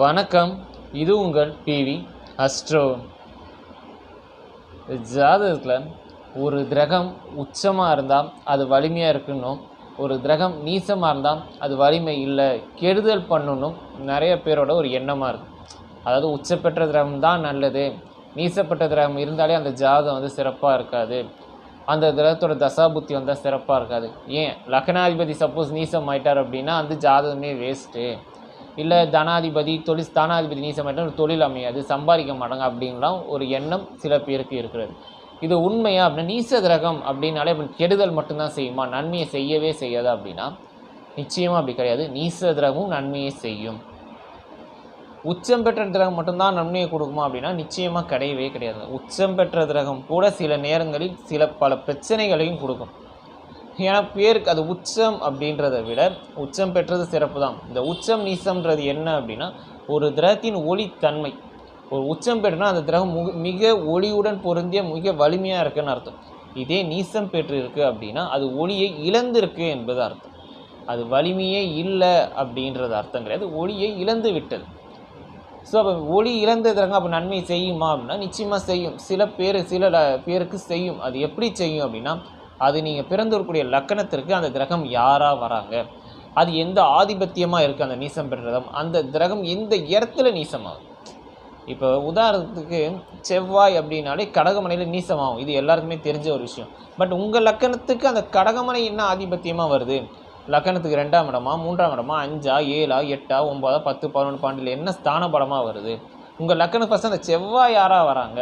வணக்கம். இது உங்கள் பிவி அஸ்ட்ரோ. ஜாதகத்தில் ஒரு கிரகம் உச்சமாக இருந்தால் அது வலிமையாக இருக்கணும் ஒரு கிரகம் நீசமாக இருந்தால் அது வலிமை இல்லை கெடுதல் பண்ணணும் நிறைய பேரோட ஒரு எண்ணமாக இருக்குது அதாவது உச்சப்பெற்ற கிரகம் தான் நல்லது. நீசப்பட்ட கிரகம் இருந்தாலே அந்த ஜாதகம் வந்து சிறப்பாக இருக்காது. அந்த கிரகத்தோட தசாபுத்தி வந்தால் சிறப்பாக இருக்காது. ஏன்? லக்னாதிபதி சப்போஸ் நீசம் ஆயிட்டார் அப்படின்னா அந்த ஜாதகமே வேஸ்ட்டு இல்லை தனாதிபதி தொழில் ஸ்தானாதிபதி நீசம் ஆயிட்டா தொழில் அமையாது சம்பாதிக்க மாட்டாங்க அப்படின்லாம் ஒரு எண்ணம் சில பேருக்கு இருக்கிறது. இது உண்மையா அப்படின்னா நீச கிரகம் அப்படின்னாலே அப்படி கெடுதல் மட்டும்தான் செய்யுமா? நன்மையை செய்யவே செய்யாதா அப்படின்னா நிச்சயமாக அப்படி கிடையாது. நீச கிரகமும் நன்மையை செய்யும். உச்சம் பெற்ற கிரகம் மட்டும்தான் நன்மையை கொடுக்குமா அப்படின்னா நிச்சயமாக கிடையவே கிடையாது. உச்சம் பெற்ற கிரகம் கூட சில நேரங்களில் சில பல பிரச்சனைகளையும் கொடுக்கும். ஏன்னா பேருக்கு அது உச்சம் அப்படின்றத விட உச்சம் பெற்றது சிறப்பு தான் இந்த உச்சம் நீசம்ன்றது என்ன அப்படின்னா ஒரு கிரகத்தின் ஒளித்தன்மை. ஒரு உச்சம் பெற்றுனா அந்த திரகம் முக மிக ஒளியுடன் பொருந்திய மிக வலிமையாக இருக்குன்னு அர்த்தம். இதே நீசம் பெற்று இருக்குது அப்படின்னா அது ஒளியை இழந்திருக்கு என்பது அர்த்தம். அது வலிமையே இல்லை அப்படின்றது அர்த்தம் கிடையாது. ஒளியை இழந்து விட்டது. ஸோ அப்போ ஒளி இழந்ததுறாங்க அப்போ நன்மை செய்யுமா அப்படின்னா நிச்சயமாக செய்யும். சில பேர் சில பேருக்கு செய்யும். அது எப்படி செய்யும் அப்படின்னா அது நீங்கள் பிறந்திருக்கக்கூடிய லக்கணத்திற்கு அந்த கிரகம் யாராக வராங்க? அது எந்த ஆதிபத்தியமாக இருக்குது அந்த நீசம் பெற்றதம் அந்த கிரகம் எந்த இடத்துல நீசமாகும்? இப்போ உதாரணத்துக்கு செவ்வாய் அப்படின்னாலே கடகமனையில் நீசமாகும். இது எல்லாருக்குமே தெரிஞ்ச ஒரு விஷயம். பட் உங்கள் லக்கணத்துக்கு அந்த கடகமனை என்ன ஆதிபத்தியமாக வருது? லக்கணத்துக்கு ரெண்டாம் இடமா மூன்றாம் இடமா அஞ்சா ஏழா எட்டா ஒம்பதா பத்து பதினொன்று பன்னெண்டில் என்ன ஸ்தான படமாக வருது? உங்கள் லக்கணம் ஃபஸ்ட் அந்த செவ்வாய் யாராக வராங்க?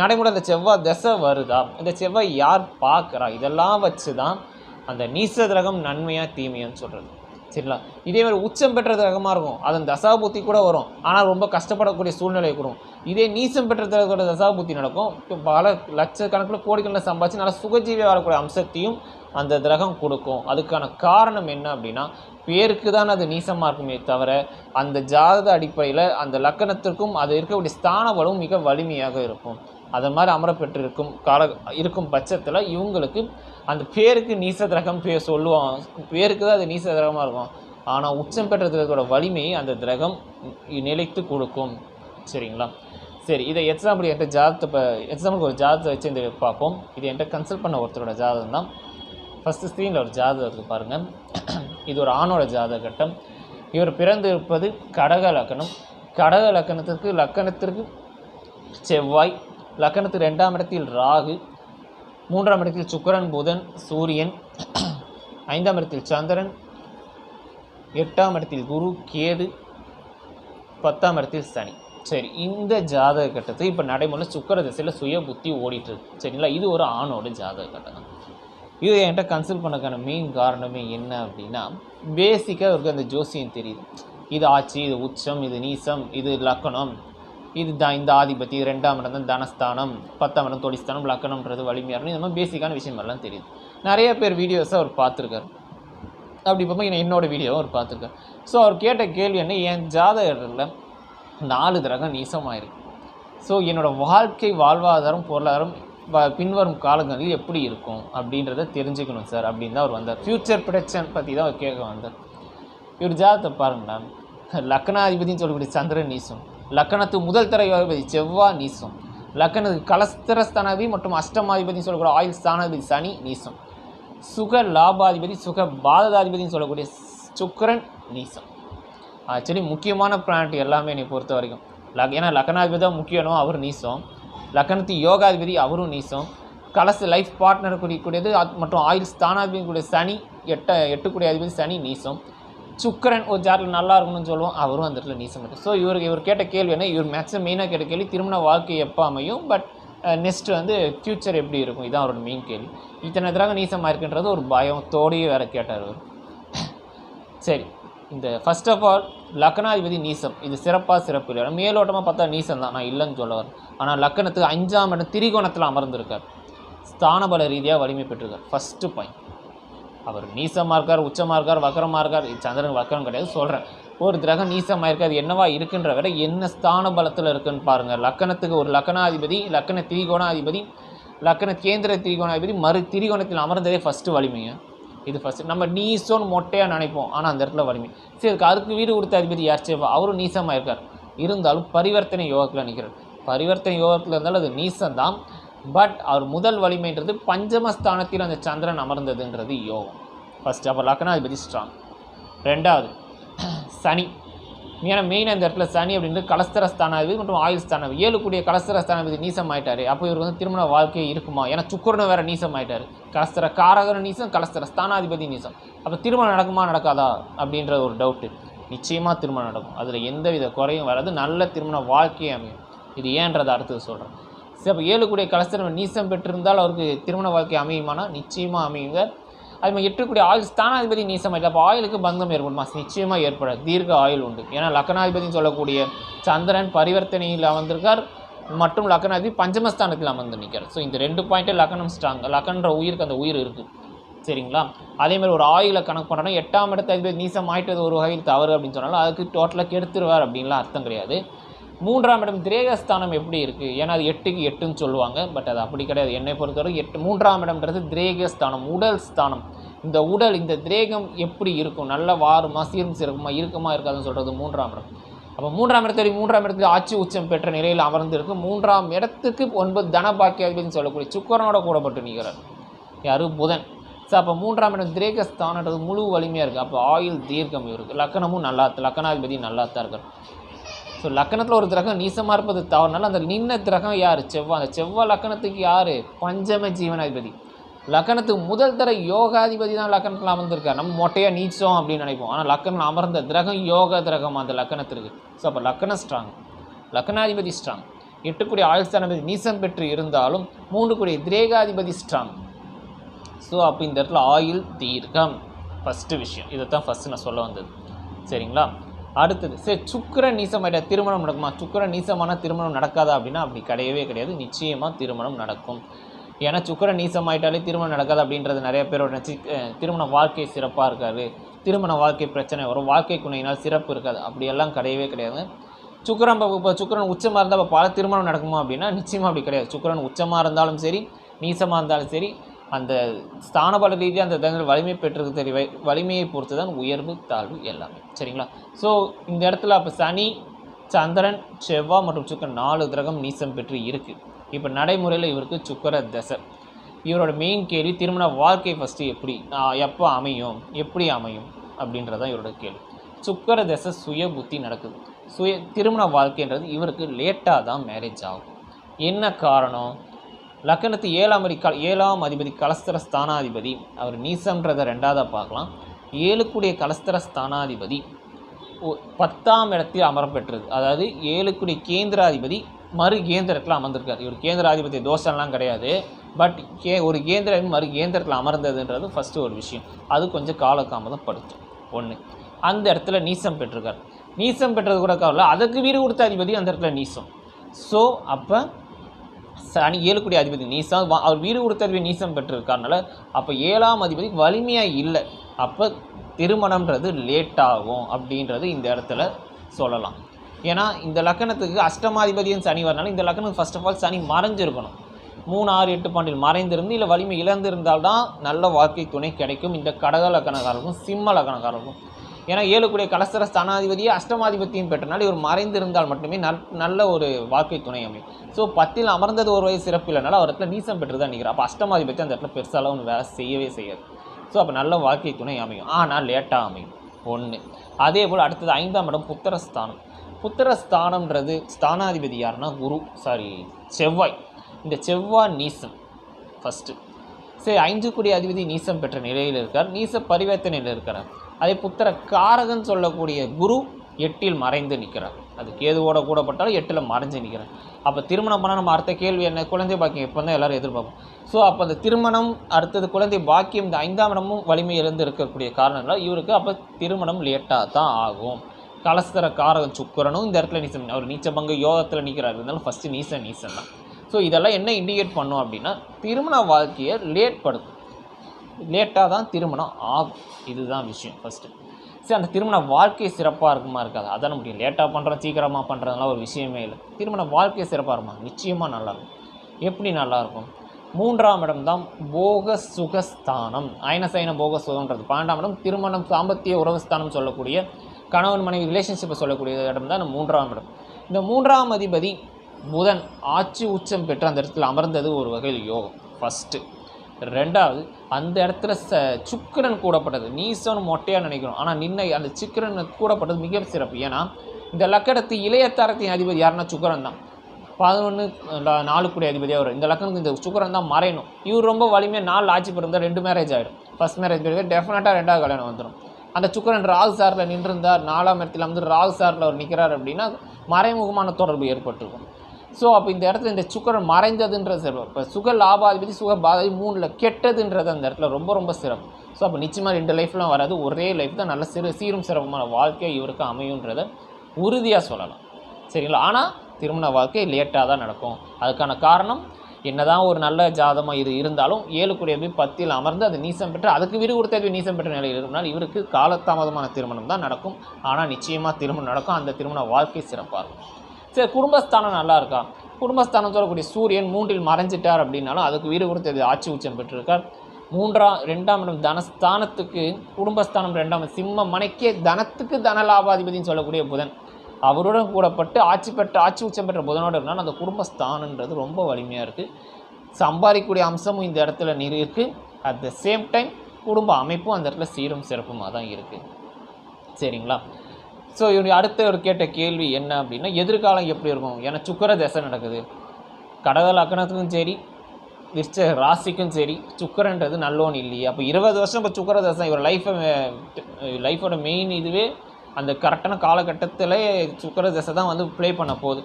நடைமுறை அந்த செவ்வாய் தசை வருதா? இந்த செவ்வாய் யார் பார்க்குறா? இதெல்லாம் வச்சு தான் அந்த நீச கிரகம் நன்மையாக தீமையான்னு சொல்கிறது சரிங்களா? இதே மாதிரி உச்சம் பெற்ற கிரகமாக இருக்கும். அதன் தசாபூத்தி கூட வரும். ஆனால் ரொம்ப கஷ்டப்படக்கூடிய சூழ்நிலை கூடும். இதே நீசம் பெற்ற கிரகத்தோட தசாபூத்தி நடக்கும். இப்போ பல லட்சக்கணக்கில் கோடிக்கணக்கில் சம்பாதிச்சு நல்லா சுகஜீவி வாழக்கூடிய அம்சத்தையும் அந்த கிரகம் கொடுக்கும். அதுக்கான காரணம் என்ன அப்படின்னா பேருக்கு தான் அது நீசமாக இருக்குமே தவிர அந்த ஜாதக அடிப்படையில் அந்த லக்கணத்திற்கும் அது இருக்கக்கூடிய ஸ்தான மிக வலிமையாக இருக்கும். அதன் மாதிரி அமரப்பெற்றிருக்கும் கால இருக்கும் பட்சத்தில் இவங்களுக்கு அந்த பேருக்கு நீசதிரகம் பேர் சொல்லுவான் பேருக்கு தான் அது நீசதிரகமாக இருக்கும். ஆனால் உச்சம் பெற்ற வலிமையை அந்த திரகம் நிலைத்து கொடுக்கும். சரிங்களா? சரி இதை எக்ஸாம்பிள் என்கிட்ட ஜாதத்தை இப்போ எக்ஸாம்பிளுக்கு ஒரு ஜாதத்தை வச்சு இந்த பார்ப்போம். இது என்கிட்ட கன்சல்ட் பண்ண ஒருத்தரோட ஜாதகம் தான். ஃபஸ்ட்டு ஸ்க்ரீனில் ஒரு ஜாதகம் இருக்குது பாருங்கள் இது ஒரு ஆணோட ஜாதக கட்டம். இவர் பிறந்து இருப்பது கடக லக்கணம். கடக லக்கணத்திற்கு லக்கணத்திற்கு செவ்வாய் லக்கணத்துக்கு ரெண்டாம் இடத்தில் ராகு மூன்றாம் இடத்தில் சுக்கிரன் புதன் சூரியன் ஐந்தாம் இடத்தில் சந்திரன் எட்டாம் இடத்தில் குரு கேது பத்தாம் இடத்தில் சனி. சரி இந்த ஜாதக கட்டத்தை இப்போ நடைமுறையில் சுக்கர திசையில் சுய புத்தி ஓடிட்டுருக்கு சரிங்களா? இது ஒரு ஆணோட ஜாதக கட்டம் தான். இது என்கிட்ட கன்சல்ட் பண்ணக்கான மெயின் காரணமே என்ன அப்படின்னா பேசிக்காக அவருக்கு அந்த ஜோசியம் தெரியுது. இது ஆட்சி இது உச்சம் இது நீசம் இது லக்கணம் இது தான் இந்த ஆதிபதி ரெண்டாம் இடம் தான் தனஸ்தானம் பத்தாம் இடம் தொழிஸ்தானம் லக்கணம்ன்றது வலிமையாக இந்த மாதிரி பேசிக்கான விஷயம் எல்லாம் தெரியுது. நிறைய பேர் வீடியோஸை அவர் பார்த்துருக்காரு. அப்படி பார்ப்போம் என்னோட வீடியோவும் அவர் பார்த்துருக்காரு. ஸோ அவர் கேட்ட கேள்வி என்ன என் ஜாதகத்தில் நாலு கிரகம் நீசமாயிருக்கு. ஸோ என்னோட வாழ்க்கை வாழ்வாதாரம் பொருளாதாரம் வ- பின்வரும் காலங்களில் எப்படி இருக்கும் அப்படின்றத தெரிஞ்சுக்கணும் சார் அப்படின்னு தான் அவர் வந்தார். ஃப்யூச்சர் பிரச்சனை பற்றி தான் அவர் கேட்க வந்தார். இவர் ஜாதகத்தை பாருங்களா லக்னாதிபதினு சொல்லக்கூடிய சந்திரன் நீசம். லக்கணத்து முதல் தரவாதிபதி செவ்வாய் நீசம். லக்கணத்துக்கு கலஸ்திரஸ்தானாதிபதி மற்றும் அஷ்டமாதிபதினு சொல்லக்கூடிய ஆயுள் ஸ்தானாதிபதி சனி நீசம். சுக லாபாதிபதி சுக பாததாதிபதினு சொல்லக்கூடிய சுக்கரன் நீசம். ஆக்சுவலி முக்கியமான பிளானட் எல்லாமே என்னை பொறுத்த வரைக்கும். லக் ஏன்னா லக்கணாதிபதி தான் முக்கியனோ அவர் நீசம். லக்கணத்து யோகாதிபதி அவரும் நீசம். கலச லைஃப் பார்ட்னர் குறிக்கூடியது மற்றும் ஆயுள் ஸ்தானாதிபதி கூடிய சனி எட்ட எட்டுக்கூடிய அதிபதி சனி நீசம். சுக்கிரன் ஒரு ஜாரில் நல்லா இருக்கணும்னு சொல்லுவோம் அவரும் அந்த இடத்துல நீசம் ஸோ இவருக்கு இவர் கேட்ட கேள்வி என்ன? இவர் மேக்ஸிமம் மெயினாக கேட்ட கேள்வி திருமண வாழ்க்கை எப்போ அமையும்? பட் நெக்ஸ்ட் வந்து ஃப்யூச்சர் எப்படி இருக்கும்? இதான் அவரோட மெயின் கேள்வி. இத்தனை தடவை நீசமாக இருக்குன்றது ஒரு பயத்தோடையே வேறு கேட்டார் அவர். சரி இந்த ஃபர்ஸ்ட் ஆஃப் ஆல் லக்னாதிபதி நீசம். இது சிறப்பாக சிறப்பு இல்லை மேலோட்டமாக பார்த்தா நீசம் தான். நான் இல்லைன்னு சொல்ல வரேன். ஆனால் லக்கணத்துக்கு அஞ்சாம் இடம் திரிகோணத்தில் அமர்ந்திருக்கார். ஸ்தானபல ரீதியாக வலிமை பெற்றிருக்கார். ஃபஸ்ட்டு பாயிண்ட் அவர் நீசமாக இருக்கார் உச்சமாக இருக்கார் வக்கரமாக இருக்கார். சந்திரன் வக்கரம் கிடையாது சொல்கிறேன் ஒரு கிரகம் நீசமாக இருக்காது என்னவா இருக்குன்ற விட என்ன ஸ்தான பலத்தில் இருக்குன்னு பாருங்கள் லக்கணத்துக்கு ஒரு லக்கணாதிபதி லக்கண திரிகோணாதிபதி லக்கண கேந்திர திரிகோணாதிபதி மறு திரிகோணத்தில் அமர்ந்ததே ஃபஸ்ட்டு வலிமைங்க. இது ஃபஸ்ட்டு நம்ம நீசோன்னு மொட்டையாக நினைப்போம் ஆனால் அந்த இடத்துல வலிமை. சரி அதுக்கு வீடு கொடுத்த அதிபதி யார் சேவா அவரும் நீசமாக இருக்கார். இருந்தாலும் பரிவர்த்தனை யோகத்தில் நிற்கிறார் பரிவர்த்தனை யோகத்தில் இருந்தாலும் அது நீசம் தான் பட் அவர் முதல் வலிமைன்றது பஞ்சமஸ்தானத்தில் அந்த சந்திரன் அமர்ந்ததுன்றது யோகம். ஃபஸ்ட் அப்போ லக்னாதிபதி ஸ்ட்ராங் ரெண்டாவது சனி. ஏன்னா மெயின் அந்த இடத்துல சனி அப்படின்றது கலஸ்தர ஸ்தானாதிபதி மற்றும் ஆயுள் ஸ்தானாதிபதி ஏழு கூடிய கலஸ்தர ஸ்தானாதிபதி நீசம் ஆயிட்டாரு அப்போ இவர் வந்து திருமண வாழ்க்கை இருக்குமா? ஏன்னா சுக்கரனும் வேறு நீசம் ஆயிட்டாரு கலஸ்தர காரகர நீசம் கலஸ்தர ஸ்தானாதிபதி நீசம். அப்போ திருமணம் நடக்குமா நடக்காதா? அப்படின்ற ஒரு டவுட்டு நிச்சயமாக திருமணம் நடக்கும். அதில் எந்தவித குறையும் வராது. நல்ல திருமண வாழ்க்கையே அமையும். இது ஏன்றதை அடுத்தது சொல்கிறேன் சரி அப்போ ஏழு கூடிய நீசம் பெற்றிருந்தால் அவருக்கு திருமண வாழ்க்கை அமையுமானா? நிச்சயமாக அமையுங்க. அது மாதிரி எட்டுக்கூடிய ஆயுள் ஸ்தானாதிபதி நீசமாயிட்டு அப்போ ஆயுளுக்கு பந்தம் ஏற்படுமா. நிச்சயமாக ஏற்படாது. தீர்க்க ஆயுள் உண்டு. ஏன்னா லக்னாதிபதினு சொல்லக்கூடிய சந்திரன் பரிவர்த்தனையில் அமர்ந்திருக்கார். மற்றும் லக்னாதிபதி பஞ்சமஸ்தானத்தில் அமர்ந்து நிற்கிறார். ஸோ இந்த ரெண்டு பாயிண்ட்டே லக்னம் ஸ்ட்ராங் லக்கன்ற உயிருக்கு அந்த உயிர் இருக்குது சரிங்களா? அதே மாதிரி ஒரு ஆயுளை கணக்கு பண்ணுறோன்னா எட்டாம் இடத்த அதிபதி நீசம் ஆயிட்டது ஒரு வகையில் தவறு அப்படின்னு சொன்னாலும் அதுக்கு டோட்டலாக கெடுத்துருவார் அப்படின்லாம் அர்த்தம் கிடையாது. மூன்றாம் இடம் திரேகஸ்தானம் எப்படி இருக்குது ஏன்னா அது எட்டுக்கு எட்டுன்னு சொல்லுவாங்க பட் அது அப்படி கிடையாது. என்னை பொறுத்தவரை எட்டு மூன்றாம் இடம்ன்றது திரேகஸ்தானம் உடல் ஸ்தானம். இந்த உடல் இந்த திரேகம் எப்படி இருக்கும்? நல்ல வாருமா சீரும் சிறக்குமா இருக்குமா இருக்காதுன்னு சொல்கிறது மூன்றாம் இடம். அப்போ மூன்றாம் இடத்துல மூன்றாம் இடத்துல ஆட்சி உச்சம் பெற்ற நிலையில் அமர்ந்திருக்கு மூன்றாம் இடத்துக்கு ஒன்பது தனபாக்கியாதிபதினு சொல்லக்கூடிய சுக்கரனோட கூடப்பட்டு நிற்கிறார். யார்? புதன். ஸோ அப்போ மூன்றாம் இடம் திரேகஸ்தானன்றது முழு வலிமையாக இருக்குது அப்போ ஆயுள் தீர்க்கம் இருக்குது லக்கணமும் நல்லா லக்கணாதிபதி நல்லா தான் இருக்கார். ஸோ லக்கணத்தில் ஒரு கிரகம் நீசமாக இருப்பது தவறுனால அந்த நின்ன கிரகம் யார்? செவ்வாய் அந்த செவ்வாய் லக்கணத்துக்கு யார்? பஞ்சம ஜீவனாதிபதி. லக்கணத்துக்கு முதல் தர யோகாதிபதி தான் லக்கணத்தில் அமர்ந்திருக்கார். நம்ம மொட்டையாக நீச்சோம் அப்படின்னு நினைப்போம். ஆனால் லக்கணம் அமர்ந்த கிரகம் யோக கிரகம் அந்த லக்கணத்திற்கு. ஸோ அப்போ லக்கணம் ஸ்ட்ராங் லக்கணாதிபதி ஸ்ட்ராங் எட்டுக்குடி ஆயுள்ஸ்தானாதிபதி நீசம் பெற்று இருந்தாலும் மூன்று கூடிய திரேகாதிபதி ஸ்ட்ராங் ஸோ அப்போ இந்த இடத்துல ஆயுள் தீர்க்கம். ஃபஸ்ட்டு விஷயம். இதை தான் ஃபஸ்ட்டு நான் சொல்ல வந்தது. சரிங்களா? அடுத்தது சரி சுக்கர நீசமாயிட்ட திருமணம் நடக்குமா? சுக்கர நீசமான திருமணம் நடக்காதா அப்படின்னா அப்படி கிடையவே கிடையாது. நிச்சயமாக திருமணம் நடக்கும். ஏன்னா சுக்கர நீசமாயிட்டாலே திருமணம் நடக்காது அப்படின்றது நிறைய பேரோட நினச்சி திருமண வாழ்க்கை சிறப்பாக இருக்காது. திருமண வாழ்க்கை பிரச்சனை வரும். வாழ்க்கை குணையினால் சிறப்பு இருக்காது. அப்படியெல்லாம் கிடையவே கிடையாது. சுக்கிரன் இப்போ இப்போ சுக்கிரன் உச்சமாக இருந்தால் இப்போ பல திருமணம் நடக்குமா அப்படின்னா நிச்சயமாக அப்படி கிடையாது. சுக்கிரன் உச்சமாக இருந்தாலும் சரி நீசமாக இருந்தாலும் சரி அந்த ஸ்தானபல ரீதியாக அந்த கிரகங்கள் வலிமை பெற்றிருக்கு தெரிய வலிமையை பொறுத்து தான் உயர்வு தாழ்வு எல்லாமே. சரிங்களா? ஸோ இந்த இடத்துல அப்போ சனி சந்திரன் செவ்வாய் மற்றும் சுக்கரன் நாலு கிரகம் நீசம் பெற்று இருக்குது இப்போ நடைமுறையில் இவருக்கு சுக்கர தசை. இவரோட மெயின் கேள்வி திருமண வாழ்க்கை ஃபஸ்ட்டு எப்படி எப்போ அமையும் எப்படி அமையும் அப்படின்றதான் இவரோட கேள்வி. சுக்கர தசை சுய புத்தி நடக்குது. சுய திருமண வாழ்க்கைன்றது இவருக்கு லேட்டாக தான் மேரேஜ் ஆகும். என்ன காரணம்? லக்கணத்து ஏழாம் அடி கல ஏழாம் அதிபதி கலஸ்தர ஸ்தானாதிபதி. அவர் நீசம்ன்றதை ரெண்டாவதாக பார்க்கலாம். ஏழுக்குடைய கலஸ்தர ஸ்தானாதிபதி. ஒ- பத்தாம் இடத்தில் அமரம் பெற்றது. அதாவது ஏழுக்குடைய கேந்திராதிபதி மறு கேந்திரத்தில் அமர்ந்திருக்கார். இவர் கேந்திராதிபதி தோஷம்லாம் கிடையாது. பட் கே ஒரு கேந்திர மறு கேந்திரத்தில் அமர்ந்ததுன்றது ஃபஸ்ட்டு ஒரு விஷயம். அது கொஞ்சம் காலதாமதம் படுத்தும் ஒன்று அந்த இடத்துல நீசம் பெற்றிருக்கார். நீசம் பெற்றது கூட கவலை அதுக்கு வீடு கொடுத்த அதிபதி அந்த இடத்துல நீசம். ஸோ அப்போ சனி ஏழுக்குடி அதிபதி நீசம் அவர் வீடு கொடுத்த நீசம் பெற்றிருக்காருனால அப்போ ஏழாம் அதிபதி வலிமையாக இல்லை. அப்போ திருமணம்ன்றது லேட் ஆகும் அப்படின்றது இந்த இடத்துல சொல்லலாம். ஏன்னா இந்த லக்கணத்துக்கு அஷ்டமாதிபதியும் சனி வரனால இந்த லக்கணம் ஃபர்ஸ்ட் ஆஃப் ஆல் சனி மறைஞ்சிருக்கணும். மூணு ஆறு எட்டு பாண்டில் மறைந்திருந்து இல்லை வலிமை இழந்திருந்தால்தான் நல்ல வாழ்க்கை துணை கிடைக்கும். இந்த கடக லக்கணக்காரருக்கும் சிம்ம லக்கணக்காரருக்கும் ஏன்னா ஏழுக்குடைய கலசர ஸ்தானாதிபதியை அஷ்டமாதிபத்தியம் பெற்றனால் இவர் மறைந்திருந்தால் மட்டுமே நல் நல்ல ஒரு வாழ்க்கை துணை அமையும். ஸோ பத்தில் அமர்ந்தது ஒரு வயது சிறப்பு இல்லைனால அவர் இடத்துல நீசம் பெற்று தான் நிற்கிறார். அப்போ அஷ்டமாதிபத்தி அந்த இடத்துல பெருசாலாம் ஒன்று வேலை செய்யவே செய்யாது. ஸோ அப்போ நல்ல வாழ்க்கை துணை அமையும். ஆனால் லேட்டாக அமையும். ஒன்று அதே போல் அடுத்தது ஐந்தாம் இடம் புத்திரஸ்தானம். புத்திரஸ்தானம்ன்றது ஸ்தானாதிபதி யாருன்னா குரு சாரி செவ்வாய். இந்த செவ்வாய் நீசம். ஃபஸ்ட்டு சரி ஐந்து அதிபதி நீசம் பெற்ற நிலையில் இருக்கார். நீச பரிவர்த்தனையில் இருக்கிறார் அதே புத்திர காரகன் சொல்லக்கூடிய குரு எட்டில் மறைந்து நிற்கிறார். அது கேதுவோட கூடப்பட்டாலும் எட்டில் மறைஞ்சு நிற்கிறார். அப்போ திருமணம் பண்ணால் நம்ம அடுத்த கேள்வி என்ன? குழந்தை பாக்கியம் எப்போ தான் எல்லோரும் எதிர்பார்ப்போம். ஸோ அப்போ அந்த திருமணம் அடுத்தது குழந்தை பாக்கியம் இந்த ஐந்தாம் இடமும் வலிமை இருக்கக்கூடிய காரணங்களால் இவருக்கு அப்போ திருமணம் லேட்டாக தான் ஆகும். கலஸ்தர காரகம் சுக்கரனும் இந்த இடத்துல நீசம் அவர் நீச்சபங்க யோகத்தில் நிற்கிறார். இருந்தாலும் ஃபஸ்ட்டு நீசன் நீசன் தான் ஸோ இதெல்லாம் என்ன இண்டிகேட் பண்ணும் அப்படின்னா திருமண வாழ்க்கையை லேட் படுத்தும் லேட்டாக தான் திருமணம் ஆகும். இதுதான் விஷயம் ஃபஸ்ட்டு சரி அந்த திருமண வாழ்க்கை சிறப்பாக இருக்குமா இருக்காது? அதான் முடியும். லேட்டாக பண்ணுறோம் சீக்கிரமாக பண்ணுறதுலாம் ஒரு விஷயமே இல்லை. திருமண வாழ்க்கை சிறப்பாக இருக்குமா? நிச்சயமாக நல்லாயிருக்கும். எப்படி நல்லாயிருக்கும்? மூன்றாம் இடம் தான் போக சுகஸ்தானம். அயனசைன போக சுகன்றது பன்னெண்டாம் இடம் திருமணம் சாம்பத்திய உறவுஸ்தானம் சொல்லக்கூடிய கணவன் மனைவி ரிலேஷன்ஷிப்பை சொல்லக்கூடிய இடம் தான் மூன்றாம் இடம். இந்த மூன்றாம் அதிபதி புதன் ஆட்சி உச்சம் பெற்று அந்த இடத்துல அமர்ந்தது ஒரு வகையில் யோகம் ஃபஸ்ட்டு ரெண்டாவது அந்த இடத்துல ச சுக்கிரன் கூடப்பட்டது. நீசோன்னு மொட்டையாக நினைக்கிறோம். ஆனால் நின்ன அந்த சுக்கரன் கூடப்பட்டது மிக சிறப்பு. ஏன்னா இந்த லக்கணத்து இளைய தரத்தின் அதிபதி யாருன்னா சுக்கரன் தான். பதினொன்று நாலு அதிபதியாக வரும். இந்த லக்கணத்துக்கு இந்த சுக்கரன் தான் மறையணும். இவர் ரொம்ப வலிமையாக நாலு ஆட்சி பிறந்தால் ரெண்டு மேரேஜ் ஆகிடும் ஃபஸ்ட் மேரேஜ் பிறகு டெஃபினட்டாக ரெண்டாவது கல்யாணம் வந்துடும் அந்த சுக்கிரன் ராகு சாரில் நின்றிருந்தார். நாலாம் இடத்துல வந்து ராகு சாரில் அவர் நிற்கிறார் அப்படின்னா மறைமுகமான தொடர்பு ஏற்பட்டிருக்கும். ஸோ அப்போ இந்த இடத்துல இந்த சுக்கரன் மறைந்ததுன்றது சிறப்பு. இப்போ சுக லாபாதிபதி சுக பாதி மூணில் கெட்டதுன்றது அந்த இடத்துல ரொம்ப ரொம்ப சிறப்பு. ஸோ அப்போ நிச்சயமாக ரெண்டு லைஃப்லாம் வராது. ஒரே லைஃப் தான் நல்ல சிறு சீரும் சிறப்புமான வாழ்க்கை இவருக்கு அமையுன்றதை உறுதியாக சொல்லலாம். சரிங்களா? ஆனால் திருமண வாழ்க்கை லேட்டாக தான் நடக்கும். அதுக்கான காரணம் என்னதான் ஒரு நல்ல ஜாதமாக இது இருந்தாலும் ஏழு போய் பத்தியில் அமர்ந்து அது நீசம் பெற்று அதுக்கு வீடு கொடுத்த நீசம் பெற்ற நிலையில் இருந்தால் இவருக்கு காலதாமதமான திருமணம் தான் நடக்கும். ஆனால் நிச்சயமாக திருமணம் நடக்கும். அந்த திருமண வாழ்க்கை சிறப்பாக இருக்கும். சரி குடும்பஸ்தானம் நல்லா இருக்கா குடும்பஸ்தானம் சொல்லக்கூடிய சூரியன் மூன்றில் மறைஞ்சிட்டார் அப்படின்னாலும் அதுக்கு வீடு கொடுத்தது ஆட்சி உச்சம் பெற்றிருக்கார். மூன்றாம் ரெண்டாம் இடம் தனஸ்தானத்துக்கு குடும்பஸ்தானம் ரெண்டாம் சிம்ம மனைக்கே தனத்துக்கு தன லாபாதிபதினு சொல்லக்கூடிய புதன். அவருடன் கூடப்பட்டு ஆட்சி பெற்ற ஆட்சி உச்சம் பெற்ற புதனோடு இருந்தால் அந்த குடும்பஸ்தானன்றது ரொம்ப வலிமையாக இருக்குது சம்பாதிக்கக்கூடிய அம்சமும் இந்த இடத்துல நிறு இருக்குது அட் த சேம் டைம் குடும்ப அமைப்பும் அந்த இடத்துல சீரும் சிறப்புமாக தான் இருக்குது சரிங்களா? ஸோ இவனுக்கு அடுத்த ஒரு கேட்ட கேள்வி என்ன அப்படின்னா எதிர்காலம் எப்படி இருக்கும்? ஏன்னா சுக்கர தசை நடக்குது. கடக லக்கணத்துக்கும் சரி விருச்ச ராசிக்கும் சரி சுக்கரன்றது நல்லோன் இல்லையே. அப்போ இருபது வருஷம் இப்போ சுக்கர தசை இவர் லைஃப்பை லைஃபோட மெயின் இதுவே அந்த கரெக்டான காலகட்டத்தில் சுக்கர தசை தான் வந்து ப்ளே பண்ண போகுது.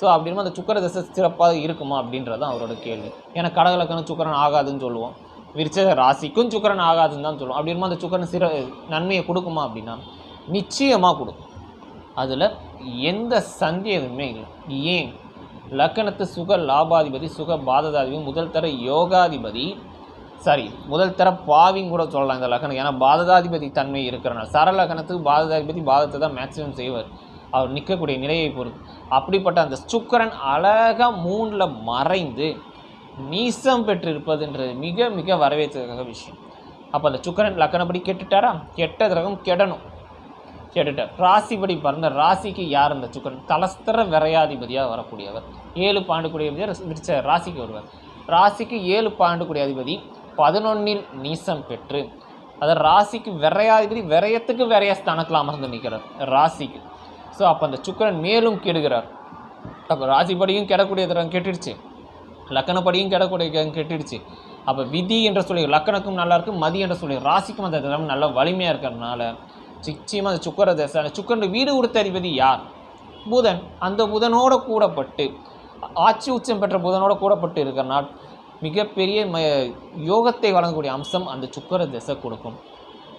ஸோ அப்படின்னா அந்த சுக்கர தசை சிறப்பாக இருக்குமா அப்படின்றது தான் அவரோட கேள்வி. ஏன்னா கடகலக்கணம் சுக்கரன் ஆகாதுன்னு சொல்லுவோம். விருச்ச ராசிக்கும் சுக்கரன் ஆகாதுன்னு தான் சொல்லுவோம். அப்படி அந்த சுக்கரன் சிற நன்மையை கொடுக்குமா அப்படின்னா நிச்சயமாக கொடுக்கும். அதில் எந்த சந்தேகமே இல்லை. ஏன்? லக்கணத்து சுக லாபாதிபதி சுக பாததாதிபதி முதல் தர யோகாதிபதி சாரி முதல் தர பாவின்னு கூட சொல்லலாம் இந்த லக்கணம். ஏன்னா பாததாதிபதி தன்மை இருக்கிறனால சர லக்கணத்துக்கு பாததாதிபதி பாதத்தை தான் மேக்ஸிமம் செய்வார். அவர் நிற்கக்கூடிய நிலையை பொறுத்து. அப்படிப்பட்ட அந்த சுக்கரன் அழகாக மூணில் மறைந்து நீசம் பெற்றிருப்பதுன்றது மிக மிக வரவேற்கத்தக்க விஷயம். அப்போ அந்த சுக்கரன் லக்கணப்படி கெட்டுட்டாரா? கெட்ட கிரகம் கெடணும். கேட்டுட்டார் ராசிபடி பிறந்த ராசிக்கு யார் அந்த சுக்கரன்? தலஸ்தர விரையாதிபதியாக வரக்கூடியவர். ஏழு பாண்டுக்குடிய அதிபதி விரிச்ச ராசிக்கு வருவார் ராசிக்கு ஏழு பாண்டுக்குடிய அதிபதி பதினொன்னில் நீசம் பெற்று அது ராசிக்கு விரையாதிபதி விரயத்துக்கு விரைய ஸ்தானத்தில் அமர்ந்து நிற்கிறார் ராசிக்கு. ஸோ அப்போ அந்த சுக்கரன் மேலும் கெடுகிறார். அப்போ ராசிப்படியும் கெடக்கூடிய கிரகம் கெட்டுடுச்சு. லக்கணப்படியும் கெடக்கூடிய கெட்டுடுச்சு. அப்போ விதி என்ற சொல்லி லக்கணக்கும் நல்லாயிருக்கும் மதி என்ற சொல்லி ராசிக்கும் அந்த கிரகம் நல்ல வலிமையாக இருக்கிறதுனால நிச்சயமாக அந்த சுக்கர தசை அந்த சுக்கரன் வீடு கொடுத்த அதிபதி யார்? புதன். அந்த புதனோட கூடப்பட்டு ஆட்சி உச்சம் பெற்ற புதனோட கூடப்பட்டு இருக்கிறனால் மிகப்பெரிய ம யோகத்தை வழங்கக்கூடிய அம்சம் அந்த சுக்கர தசை கொடுக்கும்.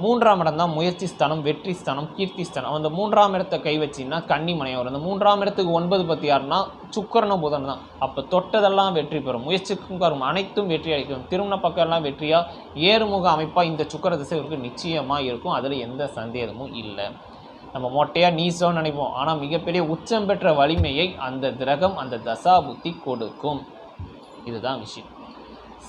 மூன்றாம் இடம் தான் முயற்சி ஸ்தானம் வெற்றி ஸ்தானம் கீர்த்தி ஸ்தானம். அந்த மூன்றாம் இடத்தை கை வச்சின்னா கன்னி வரும். அந்த மூன்றாம் இடத்துக்கு ஒன்பது பத்து யாருன்னா சுக்கரனும் புதன் தான். அப்போ தொட்டதெல்லாம் வெற்றி பெறும். முயற்சிக்கும் கரும் அனைத்தும் வெற்றி அளிக்கும். திருமண பக்கம் எல்லாம் வெற்றியாக ஏறுமுக அமைப்பாக இந்த சுக்கர திசைவருக்கு நிச்சயமாக இருக்கும். அதில் எந்த சந்தேகமும் இல்லை. நம்ம மொட்டையாக நீசோன்னு நினைப்போம். ஆனால் மிகப்பெரிய உச்சம் பெற்ற வலிமையை அந்த கிரகம் அந்த தசா புத்தி கொடுக்கும். இதுதான் விஷயம்.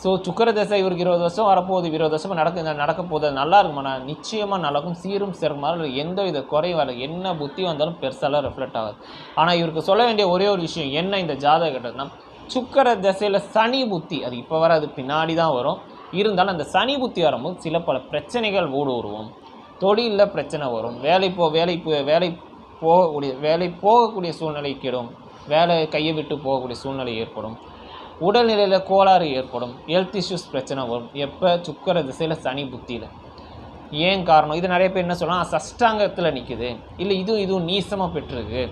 ஸோ சுக்கர தசை இவருக்கு இருபது வருஷம் வரப்போகுது இருபது வருஷமாக நடக்க நடக்க போகுது அது நல்லா இருக்குமாண்ணா? நிச்சயமாக நல்லாக்கும் சீரும் சிறமாக எந்த வித குறையும் வர என்ன புத்தி வந்தாலும் பெருசாலாம் ரிஃப்ளெக்ட் ஆகாது. ஆனால் இவருக்கு சொல்ல வேண்டிய ஒரே ஒரு விஷயம் என்ன இந்த ஜாதக கட்டம்னா சுக்கர தசையில் சனி புத்தி அது இப்போ வர அது பின்னாடி தான் வரும். இருந்தாலும் அந்த சனி புத்தி வரும்போது சில பல பிரச்சனைகள் ஊடுருவும் தொழிலில் பிரச்சனை வரும். வேலை போ வேலை போ- வேலை போகக்கூடிய வேலை போகக்கூடிய சூழ்நிலை கெடும். வேலை கையை விட்டு போகக்கூடிய சூழ்நிலை ஏற்படும். உடல்நிலையில் கோளாறு ஏற்படும் ஹெல்த் இஷ்யூஸ் பிரச்சனை வரும். எப்போ? சுக்கர திசையில் சனி புத்தியில். ஏன் காரணம்? இது நிறைய பேர் என்ன சொல்லலாம் சஷ்டாங்கத்தில் நிற்குது இல்லை இதுவும் இதுவும் நீசமாக பெற்றிருக்கு.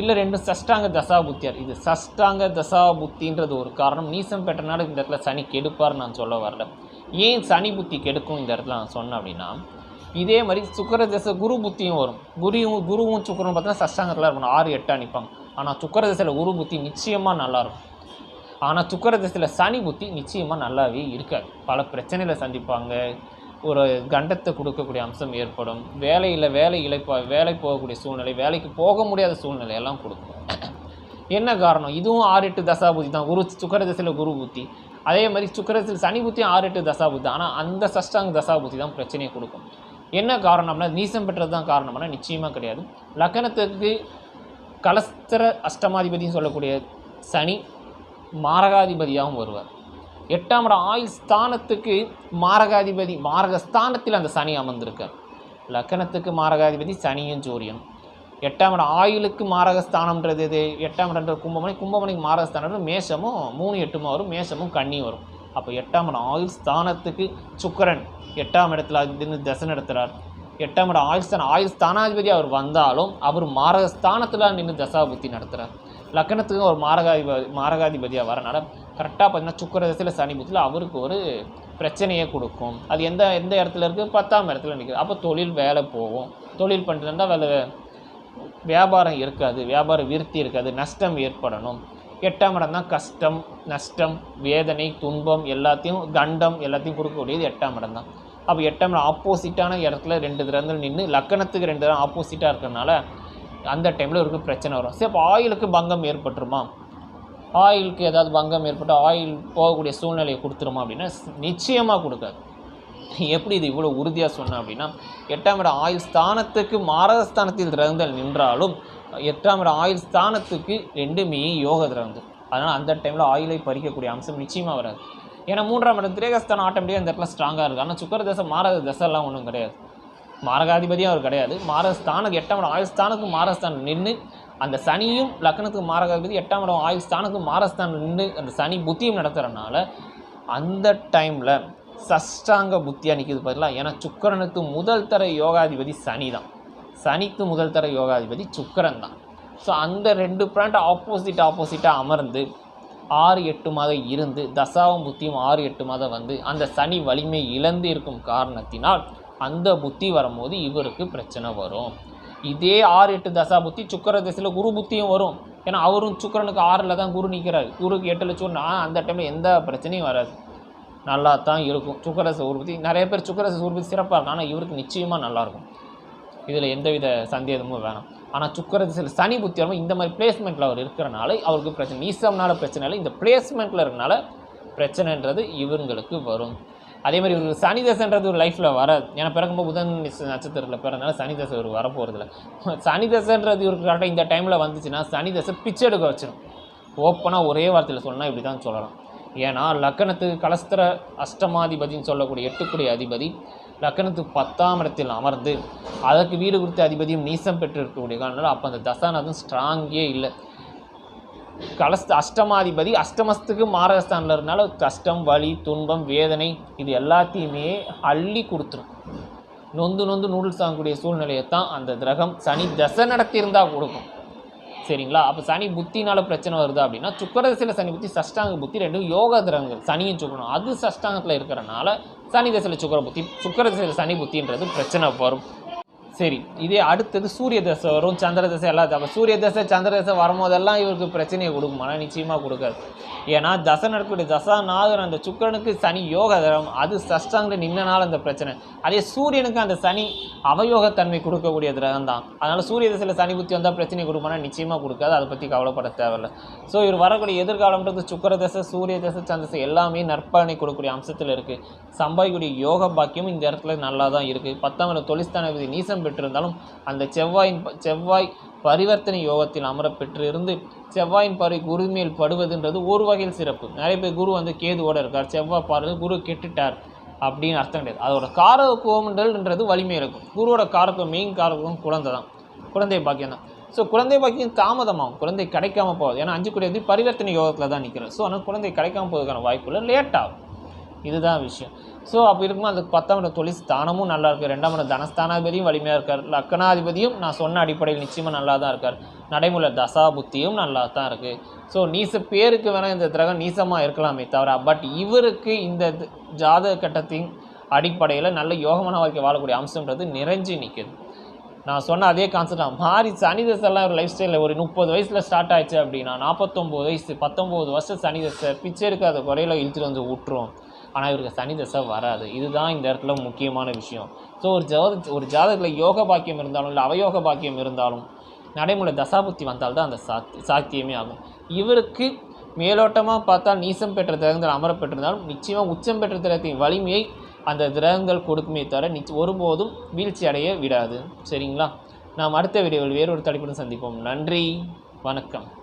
இல்லை ரெண்டும் சஷ்டாங்க தசா புத்தியார். இது சஷ்டாங்க தசா புத்தின்றது ஒரு காரணம். நீசம் பெற்றனால இந்த இடத்துல சனி கெடுப்பார் நான் சொல்ல வரல. ஏன் சனி புத்தி கெடுக்கும் இந்த இடத்துல நான் சொன்னேன் அப்படின்னா இதே மாதிரி சுக்கர தசை குரு புத்தியும் வரும். குருவும் குருவும் சுக்கரனும் பார்த்தீங்கன்னா சஷ்டாங்கத்தில் இருக்கணும். ஆறு எட்டாக நிற்பாங்க ஆனால் சுக்கர தசையில் குரு புத்தி நிச்சயமாக நல்லாயிருக்கும் ஆனால் சுக்கர சனி புத்தி நிச்சயமாக நல்லாவே இருக்காது. பல பிரச்சனைகளை சந்திப்பாங்க. ஒரு கண்டத்தை கொடுக்கக்கூடிய அம்சம் ஏற்படும். வேலையில் வேலை இழைப்பா வேலை போகக்கூடிய சூழ்நிலை வேலைக்கு போக முடியாத சூழ்நிலை எல்லாம் கொடுக்கும். என்ன காரணம்? இதுவும் ஆறு எட்டு தசாபுத்தி தான். குரு சுக்கர திசையில் குரு புத்தி. அதே மாதிரி சுக்கரத்தில் சனி புத்தி ஆறு எட்டு தசாபுத்தி ஆனால் அந்த சஷ்டாங்க தசாபுத்தி தான் பிரச்சனையை கொடுக்கும். என்ன காரணம்னா நீசம் பெற்றது தான் காரணம்னா நிச்சயமாக கிடையாது. லக்கணத்துக்கு கலஸ்தர அஷ்டமாதிபதினு சொல்லக்கூடிய சனி மாரகாதிபதியாகவும் வருவார். எட்டாம் இடம் ஆயுள் ஸ்தானத்துக்கு மாரகாதிபதி மாரகஸ்தானத்தில் அந்த சனி அமர்ந்திருக்கார். லக்கணத்துக்கு மாரகாதிபதி சனியும் சூரியன் எட்டாம் இடம் ஆயுளுக்கு மாரகஸ்தானம்ன்றது எது? எட்டாம் இடம்ன்ற கும்பமணி கும்பமணிக்கு மாரகஸ்தானம் மேஷமும் மூணு எட்டுமா வரும் மேஷமும் கன்னியும் வரும். அப்போ எட்டாம் இடம் ஆயுள் ஸ்தானத்துக்கு சுக்கரன் எட்டாம் இடத்துல இருந்து தசை நடத்துகிறார் எட்டாம் இடம் ஆயுள் ஸ்தானம் ஆயுள் ஸ்தானாதிபதி அவர் வந்தாலும் அவர் மாரகஸ்தானத்தில் நின்று தசாபுத்தி நடத்துகிறார் லக்கணத்துக்கும் ஒரு மாரகாதிபதி மாரகாதிபதியாக வரனால கரெக்டாக பார்த்தீங்கன்னா சுக்கரதத்தில் சனி புத்தியில் அவருக்கு ஒரு பிரச்சனையை கொடுக்கும். அது எந்த எந்த இடத்துல இருக்குது பத்தாம் இடத்துல நிற்குது அப்போ தொழில் வேலை போகும். தொழில் பண்ணிட்டு இருந்தால் வேலை வியாபாரம் இருக்காது. வியாபார விருத்தி இருக்காது. நஷ்டம் ஏற்படணும். எட்டாம் இடம் தான் கஷ்டம் நஷ்டம் வேதனை துன்பம் எல்லாத்தையும் தண்டம் எல்லாத்தையும் கொடுக்கக்கூடியது எட்டாம் இடம் தான். அப்போ எட்டாம் இடம் ஆப்போசிட்டான இடத்துல ரெண்டு திறந்து நின்று லக்கணத்துக்கு ரெண்டு தரம் ஆப்போசிட்டாக இருக்கிறனால அந்த டைமில் இவருக்கு பிரச்சனை வரும். சரி அப்போ ஆயிலுக்கு பங்கம் ஏற்பட்டுருமா? ஆயிலுக்கு ஏதாவது பங்கம் ஏற்பட்டு ஆயில் போகக்கூடிய சூழ்நிலையை கொடுத்துருமா அப்படின்னா நிச்சயமாக கொடுக்காது. எப்படி இது இவ்வளோ உறுதியாக சொன்னேன் அப்படின்னா எட்டாம் இடம் ஆயுள் ஸ்தானத்துக்கு மாரகஸ்தானத்தில் திறந்தல் நின்றாலும் எட்டாம் இடம் ஆயுள் ஸ்தானத்துக்கு ரெண்டுமே யோக திறந்து. அதனால் அந்த டைமில் ஆயிலை பறிக்கக்கூடிய அம்சம் நிச்சயமாக வராது. ஏன்னா மூன்றாம் இடம் திரேகஸ்தானம் ஆட்டோமேட்டிக்காக இந்த இடத்துல ஸ்ட்ராங்காக இருக்குது. ஆனால் சுக்கர தசை மாரக தசைலாம் ஒன்றும் கிடையாது. மாரகாதிபதியும் அவர் கிடையாது. மாரஸ்தானம் எட்டாம் இடம் ஆயுஸ்தானுக்கு ஸ்தானத்துக்கு மாரஸ்தானம் நின்று அந்த சனியும் லக்னத்துக்கு மாரகாதிபதி எட்டாம் இடம் ஆயுஸ்தானுக்கு ஸ்தானத்துக்கு மாரஸ்தானம் நின்று அந்த சனி புத்தியும் நடத்துகிறனால அந்த டைமில் சஷ்டாங்க புத்தியாக நிற்கிது பதிலாக ஏன்னா சுக்கரனுக்கு முதல் தர யோகாதிபதி சனி தான் சனிக்கு முதல் தர யோகாதிபதி சுக்கரன் தான் ஸோ அந்த ரெண்டு பிளான்ட் ஆப்போசிட் ஆப்போசிட்டாக அமர்ந்து ஆறு எட்டு மாதம் இருந்து தசாவும் புத்தியும் ஆறு எட்டு மாதம் வந்து அந்த சனி வலிமை இழந்து இருக்கும் காரணத்தினால் அந்த புத்தி வரும்போது இவருக்கு பிரச்சனை வரும். இதே ஆறு எட்டு தசா புத்தி சுக்கர திசையில் குரு புத்தியும் வரும். ஏன்னா அவரும் சுக்கரனுக்கு ஆறில் தான் குரு நிற்கிறார் குருக்கு எட்டில் நான் அந்த டைமில் எந்த பிரச்சனையும் வராது. நல்லா தான் இருக்கும் சுக்கரச உற்பத்தி நிறைய பேர் சுக்கரச உற்பத்தி சிறப்பாக இருக்கும். ஆனால் இவருக்கு நிச்சயமாக நல்லாயிருக்கும். இதில் எந்தவித சந்தேகமும் வேணாம். ஆனால் சுக்கர திசையில் சனி புத்தி வரும்போது இந்த மாதிரி பிளேஸ்மெண்ட்டில் அவர் இருக்கிறனால அவருக்கு பிரச்சனை நீசம்னால பிரச்சனை இல்லை. இந்த பிளேஸ்மெண்ட்டில் இருக்கனால பிரச்சனைன்றது இவங்களுக்கு வரும். அதே மாதிரி ஒரு சனி தசைன்றது ஒரு லைஃப்பில் வராது. ஏன்னா பிறக்கும்போது புதன் நட்சத்திரத்தில் பிறந்தனால சனி தசை இவருக்கு வரப்போகிறதில்ல சனி தசைன்றது இவருக்கு கரெக்டாக இந்த டைமில் வந்துச்சுன்னா சனி தசை பிச்சை எடுக்க வச்சிடும் ஓப்பனாக ஒரே வார்த்தையில் சொன்னால் இப்படி தான் சொல்லலாம். ஏன்னா லக்கணத்துக்கு கலஸ்தர அஷ்டமாதிபதின்னு சொல்லக்கூடிய எட்டுக்குடி அதிபதி லக்கணத்துக்கு பத்தாம் இடத்தில் அமர்ந்து அதற்கு வீடு குறித்த அதிபதியும் நீசம் பெற்று இருக்கக்கூடிய காரணம் அப்போ அந்த தசாநாதம் ஸ்ட்ராங்கே இல்லை. கலஸ்த அஷ்டமாதிபதி அஷ்டமஸ்துக்கு மாரகஸ்தானில் இருந்தால கஷ்டம் வலி துன்பம் வேதனை இது எல்லாத்தையுமே அள்ளி கொடுத்துரும். நொந்து நொந்து நூடுல்ஸ் ஆகக்கூடிய சூழ்நிலையை தான் அந்த கிரகம் சனி தசை நடத்தியிருந்தால் கொடுக்கும். சரிங்களா? அப்போ சனி புத்தினால பிரச்சனை வருது அப்படின்னா சுக்கர சனி புத்தி சஷ்டாங்க புத்தி ரெண்டும் யோக கிரகங்கள் சனியும் சுக்கரம் அது சஷ்டாங்கத்தில் இருக்கிறனால சனி தசையில் சுக்கர புத்தி சுக்கர சனி புத்தின்றது பிரச்சனை வரும். சரி இதே அடுத்தது சூரிய தசை வரும் சந்திர தசை எல்லாத்தையும் அப்போ சூரிய தசை சந்திர தசை வரும்போதெல்லாம் இவருக்கு பிரச்சனையை கொடுக்குமானா நிச்சயமாக கொடுக்காது. ஏன்னா தசை நடக்கக்கூடிய தசா நாகர் அந்த சுக்கிரனுக்கு சனி யோக தரம் அது சஷ்டாங்க நின்னனால அந்த பிரச்சனை. அதே சூரியனுக்கு அந்த சனி அவயோகத்தன்மை கொடுக்கக்கூடிய கிரகம் தான் அதனால் சூரிய தசையில் சனி புத்தி வந்தால் பிரச்சனை கொடுக்குமானா நிச்சயமாக கொடுக்காது. அதை பற்றி கவலைப்பட தேவையில்ல. ஸோ இவர் வரக்கூடிய எதிர்காலம்ன்றது சுக்கர தசை சூரிய தசை சந்திர தசை எல்லாமே நற்பலனை கொடுக்கக்கூடிய அம்சத்தில் இருக்குது சம்பாதிக்கூடிய யோக பாக்கியம் இந்த இடத்துல நல்லா தான் இருக்குது பத்தாம் இடம் நீசம் பெற்றிருந்தாலும் அந்த செவ்வாயின் ப- செவ்வாய் பரிவர்த்தனை யோகத்தில் அமர பெற்றிருந்து செவ்வாயின் பார்வை குரு மேல் படுவதுன்றது ஒரு வகையில் சிறப்பு. நிறைய பேர் குரு வந்து கேதுவோட இருக்கார். செவ்வாய் பார்வை குரு கெட்டுட்டார் அப்படின்னு அர்த்தம் கிடையாது. அதோட காரகோமண்டல்ன்றது வலிமை இருக்கும். குருவோட காரகம் மெயின் காரகம் குழந்தை தான் குழந்தை பாக்கியம் தான் ஸோ குழந்தை பாக்கியம் தாமதமாகும். குழந்தை கிடைக்காம போகுது. ஏன்னா அஞ்சு கூடியது பரிவர்த்தனை யோகத்தில் தான் நிற்கிறேன் ஸோ ஆனால் குழந்தை கிடைக்காம போகிறதுக்கான வாய்ப்பு லேட் ஆகும் இதுதான் விஷயம். ஸோ அப்போ இருக்கும்போது அதுக்கு பத்தாம் இடம் தொழில் ஸ்தானமும் நல்லா இருக்குது ரெண்டாம் இடம் தனஸ்தானாதிபதியும் வலிமையாக இருக்கார். லக்கணாதிபதியும் நான் சொன்ன அடிப்படையில் நிச்சயமாக நல்லா தான் இருக்கார். நடைமுறை தசா புத்தியும் நல்லா தான் இருக்குது ஸோ நீச பேருக்கு வேணால் இந்த கிரகம் நீசமாக இருக்கலாமே தவிர பட் இவருக்கு இந்த ஜாதக கட்டத்தின் அடிப்படையில் நல்ல யோகமான வாழ்க்கை வாழக்கூடிய அம்சம்ன்றது நிறைஞ்சு நிற்குது நான் சொன்ன அதே கான்செப்ட் தான். மாறி சனி தசைலாம் ஒரு லைஃப் ஸ்டைலில் ஒரு முப்பது வயசில் ஸ்டார்ட் ஆயிடுச்சு அப்படின்னா நாற்பத்தொம்போது வயசு பத்தொம்போது வருஷம் சனி தசை பிச்சை இருக்காத குறையில இழுத்துட்டு வந்து விட்டுரும். ஆனால் இவருக்கு சனி தசை வராது. இதுதான் இந்த இடத்துல முக்கியமான விஷயம். ஸோ ஒரு ஜாத ஒரு ஜாதகத்தில் யோக பாக்கியம் இருந்தாலும் இல்லை அவயோக பாக்கியம் இருந்தாலும் நடைமுறை தசாபுத்தி வந்தால்தான் அந்த சாத்தி சாத்தியமே ஆகும். இவருக்கு மேலோட்டமாக பார்த்தால் நீசம் பெற்ற திரகங்கள் அமர பெற்றிருந்தாலும் நிச்சயமாக உச்சம் பெற்ற திரகத்தின் வலிமையை அந்த திரகங்கள் கொடுக்குமே தவிர நிச்ச ஒருபோதும் வீழ்ச்சி அடைய விடாது. சரிங்களா? நாம் அடுத்த வீடியோவில் வேறொரு தலைப்புடன் சந்திப்போம். நன்றி. வணக்கம்.